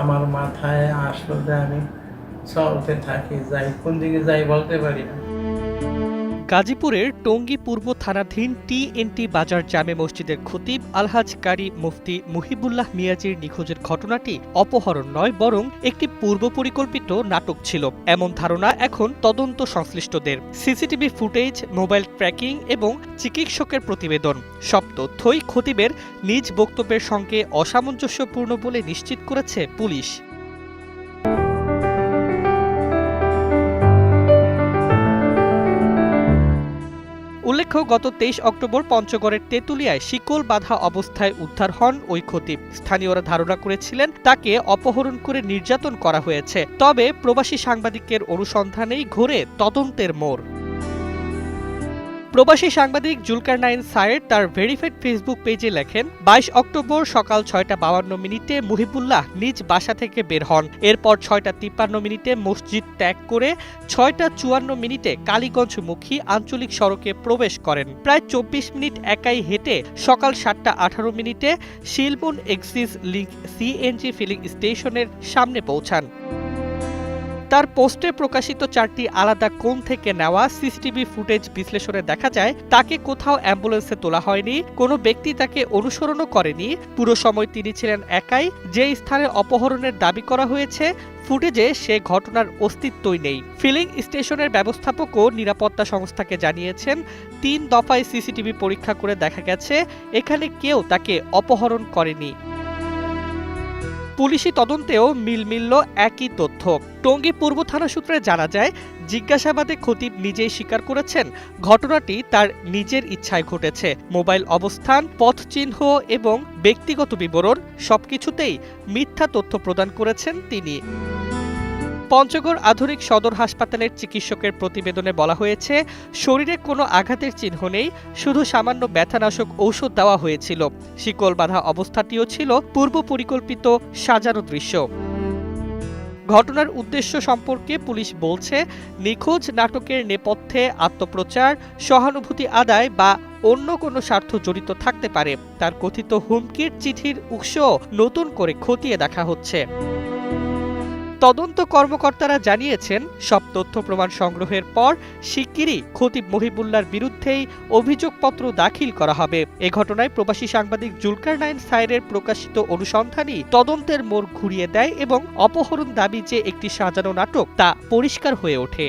আমার মাথায় আসলো যে আমি চলতে থাকি যাই কোন দিকে যাই বলতে পারি না। গাজীপুরের টঙ্গী পূর্ব থানাধীন টিএনটি বাজার জামে মসজিদের খতিব আলহাজ কারি মুফতি মুহিবুল্লাহ মিয়াজির নিখোঁজের ঘটনাটি অপহরণ নয়, বরং একটি পূর্ব পরিকল্পিত নাটক ছিল। এমন ধারণা এখন তদন্ত সংশ্লিষ্টদের। সিসিটিভি ফুটেজ, মোবাইল ট্র্যাকিং এবং চিকিৎসকের প্রতিবেদন। সব তথ্যই খতিবের নিজ বক্তব্যের সঙ্গে অসামঞ্জস্যপূর্ণ বলে নিশ্চিত করেছে পুলিশ। উল্লেখ্য, গত তেইশ অক্টোবর পঞ্চগড়ের তেঁতুলিয়ায় শিকল বাধা অবস্থায় উদ্ধার হন ওই খতিব স্থানীয়রা ধারণা করেছিলেন, তাকে অপহরণ করে নির্যাতন করা হয়েছে। তবে প্রবাসী সাংবাদিকের অনুসন্ধানেই ঘুরে তদন্তের মোড়। প্রবাসী সাংবাদিক জুলকার নাইন সায়ের তার ভেরিফাইড ফেসবুক পেজে লেখেন, বাইশ অক্টোবর সকাল ছয়টা বাউান্ন মিনিটে মুহিবুল্লাহ নিজ বাসা থেকে বের হন। এরপর ছয়টা তিপ্পান্ন মিনিটে মসজিদ ত্যাগ করে ছয়টা চুয়ান্ন মিনিটে কালীগঞ্জমুখী আঞ্চলিক সড়কে প্রবেশ করেন। প্রায় চব্বিশ মিনিট একাই হেঁটে সকাল সাতটা আঠারো মিনিটে Shilbon axis link CNG filling স্টেশনের সামনে পৌঁছান। তার পোস্টে প্রকাশিত চারটি আলাদা কোণ থেকে নেওয়া সিসিটিভি ফুটেজ বিশ্লেষণে দেখা যায়, তাকে কোথাও অ্যাম্বুলেন্সে তোলা হয়নি, কোনো ব্যক্তি তাকে অনুসরণও করেনি। পুরো সময় তিনি ছিলেন একাই, যে স্থানে অপহরণের দাবি করা হয়েছে, ফুটেজে সে ঘটনার অস্তিত্বই নেই। ফিলিং স্টেশনের ব্যবস্থাপকও নিরাপত্তা সংস্থাকে জানিয়েছেন, তিন দফায় সিসিটিভি পরীক্ষা করে দেখা গেছে, এখানে কেউ তাকে অপহরণ করেনি। পুলিশি তদন্তেও মিল মিলল একই তথ্য। টঙ্গী পূর্ব থানা সূত্রে জানা যায়, জিজ্ঞাসাবাদে খতিব নিজেই স্বীকার করেছেন, ঘটনাটি তার নিজের ইচ্ছায় ঘটেছে। মোবাইল অবস্থান, পথচিহ্ন এবং ব্যক্তিগত বিবরণ সবকিছুতেই মিথ্যা তথ্য প্রদান করেছেন তিনি। পঞ্চগড় আধুনিক সদর হাসপাতালের চিকিৎসকের প্রতিবেদনে বলা হয়েছে, শরীরে কোনো আঘাতের চিহ্ন নেই, শুধু সামান্য ব্যথানাশক ঔষধ দেওয়া হয়েছিল। শিকল বাঁধা অবস্থাটিও ছিল পূর্ব পরিকল্পিত সাজানো দৃশ্য। ঘটনার উদ্দেশ্য সম্পর্কে পুলিশ বলছে, নিখোঁজ নাটকের নেপথ্যে আত্মপ্রচার, সহানুভূতি আদায় বা অন্য কোনো স্বার্থ জড়িত থাকতে পারে। তার কথিত হুমকির চিঠির উৎস নতুন করে খতিয়ে দেখা হচ্ছে। তদন্ত কর্মকর্তারা জানিয়েছেন, সব তথ্য প্রমাণ সংগ্রহের পর শিগগিরই খতিব মহিবুল্লার বিরুদ্ধেই অভিযোগপত্র দাখিল করা হবে। এ ঘটনায় প্রবাসী সাংবাদিক জুলকার নাইন সাইরের প্রকাশিত অনুসন্ধানই তদন্তের মোড় ঘুরিয়ে দেয় এবং অপহরণ দাবি যে একটি সাজানো নাটক তা পরিষ্কার হয়ে ওঠে।